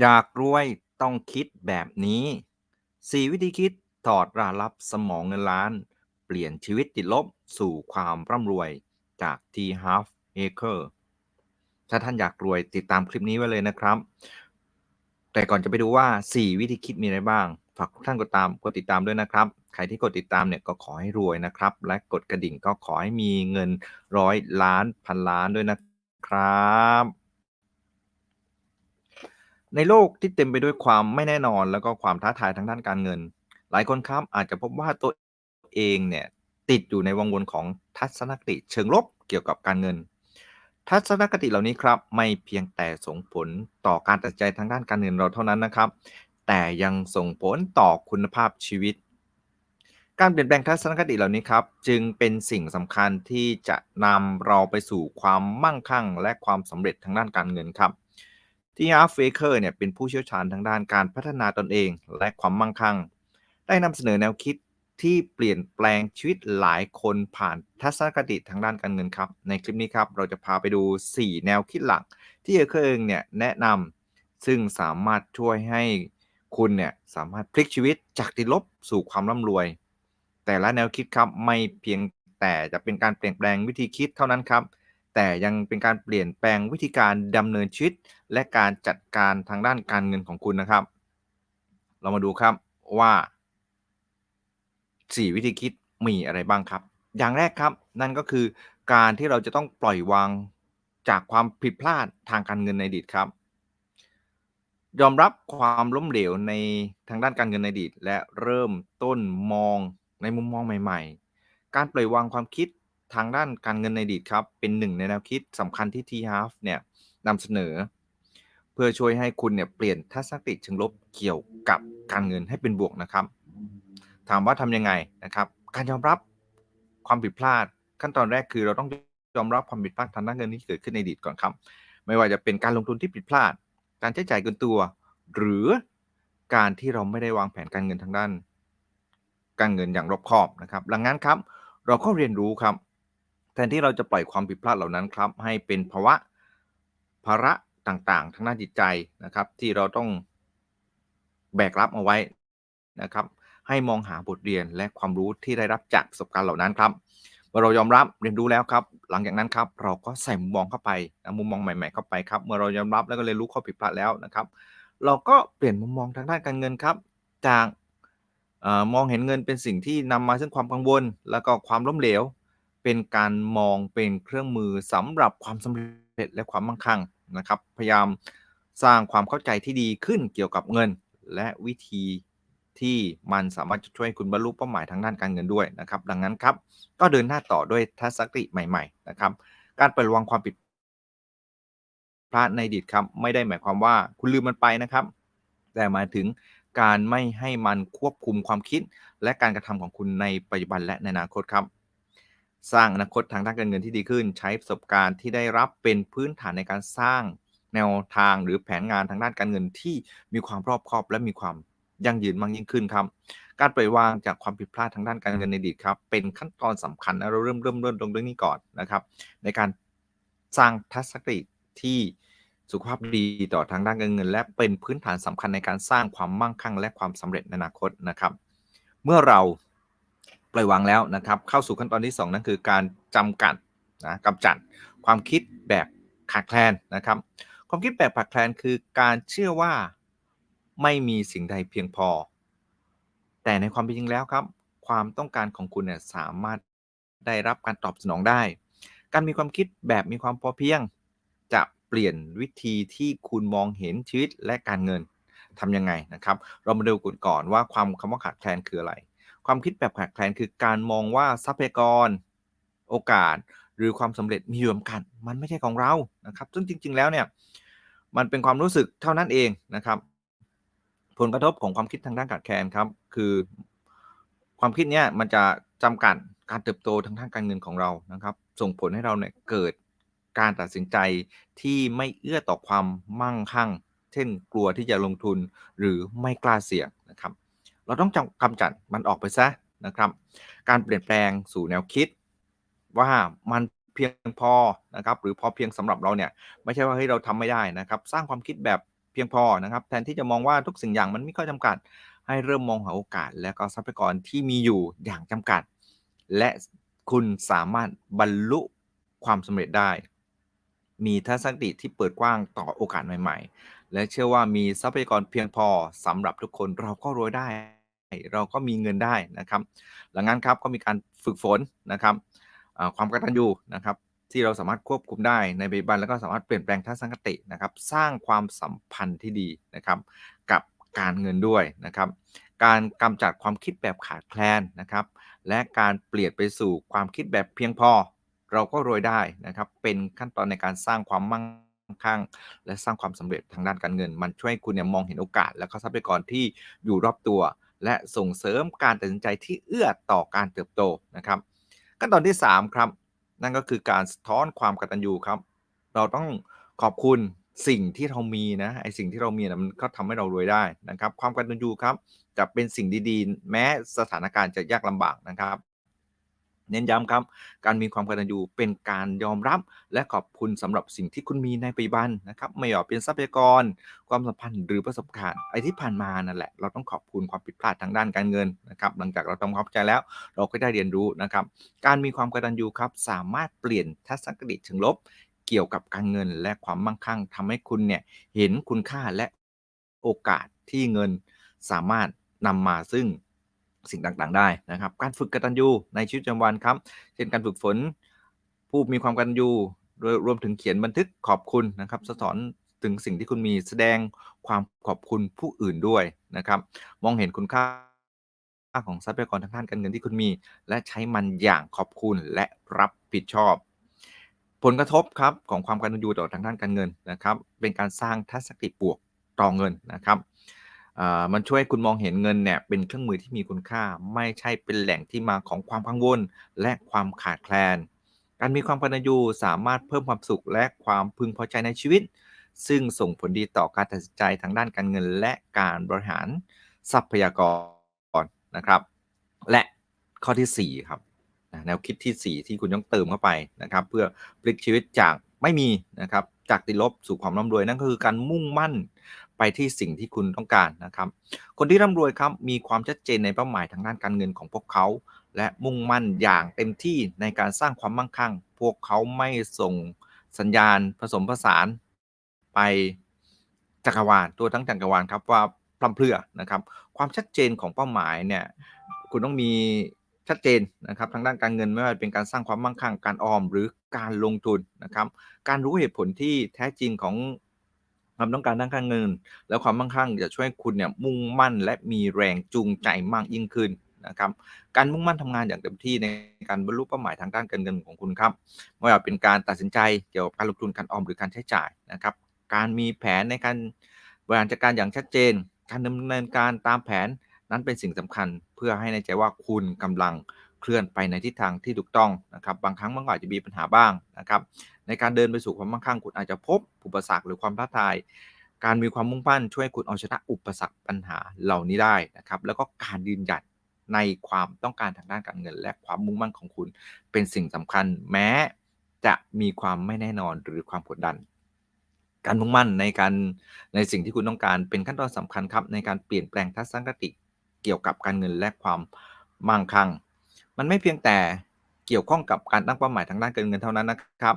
อยากรวยต้องคิดแบบนี้ 4 วิธีคิดถอดรหัสลับสมองเงินล้าน เปลี่ยนชีวิตติดลบสู่ความร่ำรวยจาก T Half Acre ถ้าท่านอยากรวยติดตามคลิปนี้ไว้เลยนะครับ แต่ก่อนจะไปดูว่า 4 วิธีคิดมีอะไรบ้าง ฝากทุกท่านกดตามกดติดตามด้วยนะครับ ใครที่กดติดตามเนี่ยก็ขอให้รวยนะครับ และกดกระดิ่งก็ขอให้มีเงินร้อยล้านพันล้านด้วยนะครับ ในโลกที่เต็มไปด้วยความไม่แน่นอน แล้วก็ความท้าทายทางด้านการเงิน หลายคนครับอาจจะพบว่าตัวเองเนี่ยติดอยู่ในวังวนของทัศนคติเชิงลบเกี่ยวกับการเงิน ทัศนคติเหล่านี้ครับไม่เพียงแต่ส่งผลต่อการตัดสินใจทางด้านการเงินเราเท่านั้นนะครับ แต่ยังส่งผลต่อคุณภาพชีวิต การเปลี่ยนแปลงทัศนคติเหล่านี้ครับจึงเป็นสิ่งสำคัญที่จะนำเราไปสู่ความมั่งคั่ง และความสำเร็จทางด้านการเงินครับ ที่อาร์ฟเฟเ k อร์เนี่ยเป็นผู้เชี่ยวชาญทางด้านการพัฒนาตนเอง และความมั่งคั่ง ได้นำเสนอแนวคิดที่เปลี่ยนแปลงชีวิตหลายคนผ่านทัศนคติทางด้านการเงินครับ ในคลิปนี้ครับ เราจะพาไปดู 4 แนวคิดหลัก ที่เอเคอร์เองเนี่ยแนะนำซึ่งสามารถช่วยให้คุณเนี่ยสามารถพลิกชีวิตจากติดลบสู่ความร่ำรวย แต่ละแนวคิดครับไม่เพียงแต่จะเป็นการเปลี่ยนแปลงวิธีคิดเท่านั้นครับ แต่ยังเป็นการเปลี่ยนแปลงวิธีการดำเนินชีวิต และการจัดการทางด้านการเงินของคุณนะครับ เรามาดูครับว่า 4 วิธีคิดมีอะไรบ้างครับ อย่างแรกครับนั่นก็คือการที่เราจะต้องปล่อยวางจากความผิดพลาดทางการเงินในอดีตครับ ยอมรับความล้มเหลวในทางด้านการเงินในอดีต และเริ่มต้นมองในมุมมองใหม่ ๆ การปล่อยวางความคิด ทางด้านการเงินในอดีตครับ เป็นหนึ่งในแนวคิดสำคัญที่ T Half เนี่ยนำเสนอ เพื่อช่วยให้คุณเนี่ยเปลี่ยนทัศนคติเชิงลบเกี่ยวกับการเงินให้เป็นบวกนะครับ ถามว่าทำยังไงนะครับ การยอมรับความผิดพลาด ขั้นตอนแรกคือเราต้องยอมรับความผิดพลาดทางด้านเงินที่เกิดขึ้นในอดีตก่อนครับ ไม่ว่าจะเป็นการลงทุนที่ผิดพลาด การใช้จ่ายเกินตัว หรือการที่เราไม่ได้วางแผนการเงินทางด้าน การเงินอย่างรอบคอบนะครับ ดังนั้นครับ เราก็เรียนรู้ครับ แทนที่เราจะปล่อยความผิดพลาดเหล่านั้นครับ ให้เป็นภาวะภาระต่างๆ ทางด้านจิตใจนะครับ ที่เราต้องแบกรับเอาไว้นะครับ ให้มองหาบทเรียนและความรู้ที่ได้รับจากประสบการณ์เหล่านั้นครับเมื่อเรายอมรับเรียนรู้แล้วครับ หลังจากนั้นครับ เราก็ใส่มุมมองเข้าไปนะมุมมองใหม่ๆเข้าไปครับ เมื่อเรายอมรับแล้วก็เรียนรู้ข้อผิดพลาดแล้วนะครับ เราก็เปลี่ยนมุมมองทางด้านการเงินครับ จากมองเห็นเงินเป็นสิ่งที่นำมาซึ่งความกังวล แล้วก็ความล้มเหลว เป็นการมองเป็นเครื่องมือสำหรับความสำเร็จและความมั่งคั่งนะครับ พยายามสร้างความเข้าใจที่ดีขึ้นเกี่ยวกับเงิน และวิธีที่มันสามารถจะช่วยคุณบรรลุเป้าหมายทางด้านการเงินด้วยนะครับ ดังนั้นครับ ก็เดินหน้าต่อด้วยทัศนคติใหม่ ๆ นะครับ การปล่อยวางความผิดพลาดในอดีตครับ ไม่ได้หมายความว่าคุณลืมมันไปนะครับ แต่หมายถึงการไม่ให้มันควบคุมความคิด และการกระทำของคุณในปัจจุบันและในอนาคตครับ สร้างอนาคตทางด้านการเงินที่ดีขึ้น ใช้ประสบการณ์ที่ได้รับเป็นพื้นฐานในการสร้างแนวทางหรือแผนงานทางด้านการเงินที่มีความรอบคอบ และมีความยั่งยืนมากยิ่งขึ้นครับการปล่อยวางจากความผิดพลาดทางด้านการเงินในอดีตครับเป็นขั้นตอนสำคัญเราเริ่มเริ่มเริ่มตรงเรื่องนี้ก่อนนะครับ ในการสร้างทัศนคติที่สุขภาพดีต่อทางด้านการเงิน และเป็นพื้นฐานสำคัญในการสร้างความมั่งคั่ง และความสำเร็จในอนาคตนะครับ เมื่อเรา ปล่อยวางแล้วนะครับ เข้าสู่ขั้นตอนที่ 2 นั่นคือการจำกัดนะกำจัดความคิดแบบขาดแคลนนะครับ ความคิดแบบขาดแคลนคือการเชื่อว่าไม่มีสิ่งใดเพียงพอ แต่ในความเป็นจริงแล้วครับ ความต้องการของคุณเนี่ยสามารถได้รับการตอบสนองได้ การมีความคิดแบบมีความพอเพียง จะเปลี่ยนวิธีที่คุณมองเห็นชีวิตและการเงินทำยังไงนะครับ เรามาดูกันก่อนว่าความคำว่าขาดแคลนคืออะไร ความคิดแบบขาดแคลนคือการมองว่าทรัพยากร โอกาส หรือความสำเร็จมีอยู่จำกัดมันไม่ใช่ของเรานะครับ ซึ่งจริง ๆ แล้วเนี่ยมันเป็นความรู้สึกเท่านั้นเองนะครับ ผลกระทบของความคิดทางด้านขาดแคลนครับ คือ ความคิดเนี้ยมันจะจำกัดการเติบโตทางด้านการเงินของเรานะครับ ส่งผลให้เราเนี่ยเกิดการตัดสินใจที่ไม่เอื้อต่อความมั่งคั่ง เช่นกลัวที่จะลงทุนหรือไม่กล้าเสี่ยงนะครับ เราต้องจำกำจัดมันออกไปซะนะครับ การเปลี่ยนแปลงสู่แนวคิด ว่ามันเพียงพอนะครับหรือพอเพียงสำหรับเราเนี่ยไม่ใช่ว่าเฮ้ยเราทำไม่ได้นะครับ สร้างความคิดแบบเพียงพอนะครับ แทนที่จะมองว่าทุกสิ่งอย่างมันไมีข้อจำกัด ให้เริ่มมองหาโอกาส และก็ทรัพยากรที่มีอยู่อย่างจำกัด และคุณสามารถบรรลุความสำเร็จได้ มีทัศนคติที่เปิดกว้างต่อโอกาสใหม่ ๆ และเชื่อว่ามีทรัพยากรเพียงพอสำหรับทุกคนเราก็รวยได้ เราก็มีเงินได้นะครับ หลังนั้นครับก็มีการฝึกฝนนะครับความกตัญญูนะครับที่เราสามารถควบคุมได้ในปัจจุบันแล้วก็สามารถเปลี่ยนแปลงทัศนคตินะครับ สร้างความสัมพันธ์ที่ดีนะครับ กับการเงินด้วยนะครับ การกำจัดความคิดแบบขาดแคลนนะครับ และการเปลี่ยนไปสู่ความคิดแบบเพียงพอ เราก็รวยได้นะครับ เป็นขั้นตอนในการสร้างความมั่งคั่ง และสร้างความสำเร็จทางด้านการเงิน มันช่วยคุณเนี่ยมองเห็นโอกาส และก็ทรัพยากรที่อยู่รอบตัว และส่งเสริมการตัดสินใจที่เอื้อต่อการเติบโตนะครับ ขั้นตอนที่ 3 ครับ นั่นก็คือการสะท้อนความกตัญญูครับ เราต้องขอบคุณสิ่งที่เรามีนะไอ้สิ่งที่เรามีนะมันก็ทำให้เรารวยได้นะครับ ความกตัญญูครับจะเป็นสิ่งดีๆ แม้สถานการณ์จะยากลำบากนะครับ เน้นย้ำครับ การมีความกตัญญูเป็นการยอมรับ และขอบคุณสำหรับสิ่งที่คุณมีในปัจจุบันนะครับ ไม่ว่าเป็นทรัพยากร ความสัมพันธ์หรือประสบการณ์ไอ้ที่ผ่านมานั่นแหละ เราต้องขอบคุณความผิดพลาดทางด้านการเงินนะครับ หลังจากเราทำความเข้าใจแล้ว เราก็ได้เรียนรู้นะครับ การมีความกตัญญูครับ สามารถเปลี่ยนทัศนคติเชิงลบ เกี่ยวกับการเงินและความมั่งคั่งทำให้คุณเนี่ยเห็นคุณค่าและโอกาสที่เงินสามารถนำมาซึ่ง สิ่งต่างๆ ได้นะครับ การฝึกกตัญญูในชีวิตประจำวันครับ เช่นการฝึกฝนผู้มีความกตัญญูโดยรวมถึงเขียนบันทึกขอบคุณนะครับ สะท้อนถึงสิ่งที่คุณมีแสดงความขอบคุณผู้อื่นด้วยนะครับ มองเห็นคุณค่าของทรัพยากรทางด้านการเงินที่คุณมี และใช้มันอย่างขอบคุณและรับผิดชอบ ผลกระทบครับของความกตัญญูต่อทางด้านการเงินนะครับ เป็นการสร้างทัศนคติบวกต่อเงินนะครับ อ่ามันช่วยคุณมองเห็นเงินเนี่ยเป็นเครื่องมือที่มีคุณค่า ไม่ใช่เป็นแหล่งที่มาของความกังวลและความขาดแคลน การมีความกตัญญูสามารถเพิ่มความสุขและความพึงพอใจในชีวิต ซึ่งส่งผลดีต่อการตัดสินใจทางด้านการเงินและการบริหารทรัพยากรนะครับ และข้อทีสี่4ครับแนวคิดที่ 4 ที่คุณต้องเติมเข้าไปนะครับ เพื่อพลิกชีวิตจากไม่มีนะครับจากติดลบสู่ความร่ำรวยนั่นก็คือการมุ่งมั่น ไปที่สิ่งที่คุณต้องการนะครับ คนที่ร่ำรวยครับมีความชัดเจนในเป้าหมายทางด้านการเงินของพวกเขา และมุ่งมั่นอย่างเต็มที่ในการสร้างความมั่งคั่ง พวกเขาไม่ส่งสัญญาณผสมผสาน ไปจักรวาลตัวทั้งจักรวาลครับว่าพร่ำเพรื่อนะครับ ความชัดเจนของเป้าหมายเนี่ยคุณต้องมีชัดเจนนะครับทางด้านการเงินไม่ว่าจะเป็นการสร้างความมั่งคั่งการออมหรือการลงทุนนะครับ การรู้เหตุผลที่แท้จริงของ ความต้องการด้านการเงิน และความมั่งคั่งจะช่วยให้คุณเนี่ยมุ่งมั่นและมีแรงจูงใจมากยิ่งขึ้นนะครับการมุ่งมั่นทำงานอย่างเต็มที่ในการบรรลุเป้าหมายทางด้านการเงินของคุณครับไม่ว่าเป็นการตัดสินใจเกี่ยวกับการลงทุนการออมหรือการใช้จ่ายนะครับการมีแผนในการบริหารจัดการอย่างชัดเจน การดำเนินการตามแผนนั้นเป็นสิ่งสำคัญ เพื่อให้แน่ใจว่าคุณกำลัง เคลื่อนไปในทิศทางที่ถูกต้องนะครับบางครั้งมันก็อาจจะมีปัญหาบ้างนะครับในการเดินไปสู่ความมั่งคั่งคุณอาจจะพบอุปสรรคหรือความท้าทาย การมีความมุ่งมั่นช่วยให้คุณเอาชนะอุปสรรคปัญหาเหล่านี้ได้นะครับแล้วก็การยืนหยัดในความต้องการทางด้านการเงิน และความมุ่งมั่นของคุณเป็นสิ่งสำคัญ แม้จะมีความไม่แน่นอนหรือความกดดัน การมุ่งมั่นในการในสิ่งที่คุณต้องการเป็นขั้นตอนสำคัญครับในการเปลี่ยนแปลงทัศนคติเกี่ยวกับการเงินและความมั่งคั่ง มันไม่เพียงแต่เกี่ยวข้องกับการตั้งเป้าหมายทางด้านการเงินเท่านั้นนะครับ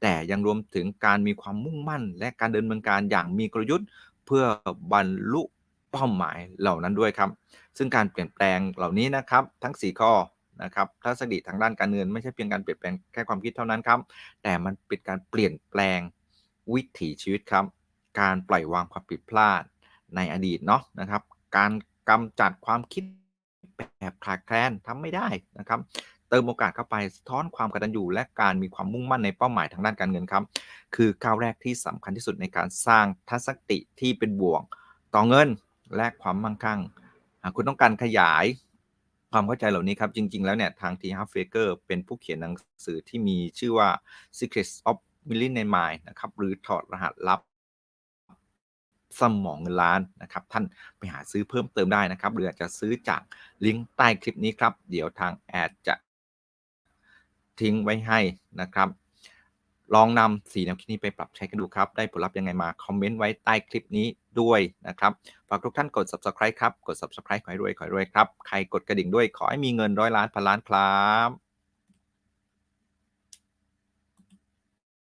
แต่ยังรวมถึงการมีความมุ่งมั่น และการดำเนินการอย่างมีกลยุทธ์ เพื่อบรรลุเป้าหมายเหล่านั้นด้วยครับ ซึ่งการเปลี่ยนแปลงเหล่านี้นะครับ ทั้ง 4 ข้อนะครับทัศนคติทางด้านการเงินไม่ใช่เพียงการเปลี่ยนแปลงแค่ความคิดเท่านั้นครับ แต่มันเป็นการเปลี่ยนแปลงวิถีชีวิตครับ การปล่อยวางความผิดพลาดในอดีตเนาะนะครับ การกำจัดความคิด แบบขาดแคลนทำไม่ได้นะครับเติมโอกาสเข้าไปสะท้อนความกตัญญูและการมีความมุ่งมั่นในเป้าหมายทางด้านการเงินครับ คือก้าวแรกที่สำคัญที่สุดในการสร้างทัศนคติที่เป็นบวกต่อเงินและความมั่งคั่งหากคุณต้องการขยายความเข้าใจเหล่านี้ครับ จริง ๆ แล้วเนี่ยทาง T Half Faker เป็นผู้เขียนหนังสือที่มีชื่อว่า Secrets of Millionaire Mind นะครับหรือถอดรหัสลับ สมองเงินล้านนะครับ ท่านไปหาซื้อเพิ่มเติมได้นะครับ หรืออาจจะซื้อจากลิงก์ใต้คลิปนี้ครับ เดี๋ยวทางแอดจะทิ้งไว้ให้นะครับ ลองนำ4แนวคิดนี้ไปปรับใช้กันดูครับ ได้ผลลัพธ์ยังไงมา คอมเมนต์ไว้ใต้คลิปนี้ด้วยนะครับ ฝากทุกท่านกด Subscribe ครับ กด Subscribe ขอให้รวยขอให้รวยครับ ใครกดกระดิ่งด้วย ขอให้มีเงินร้อยล้านพันล้านครับ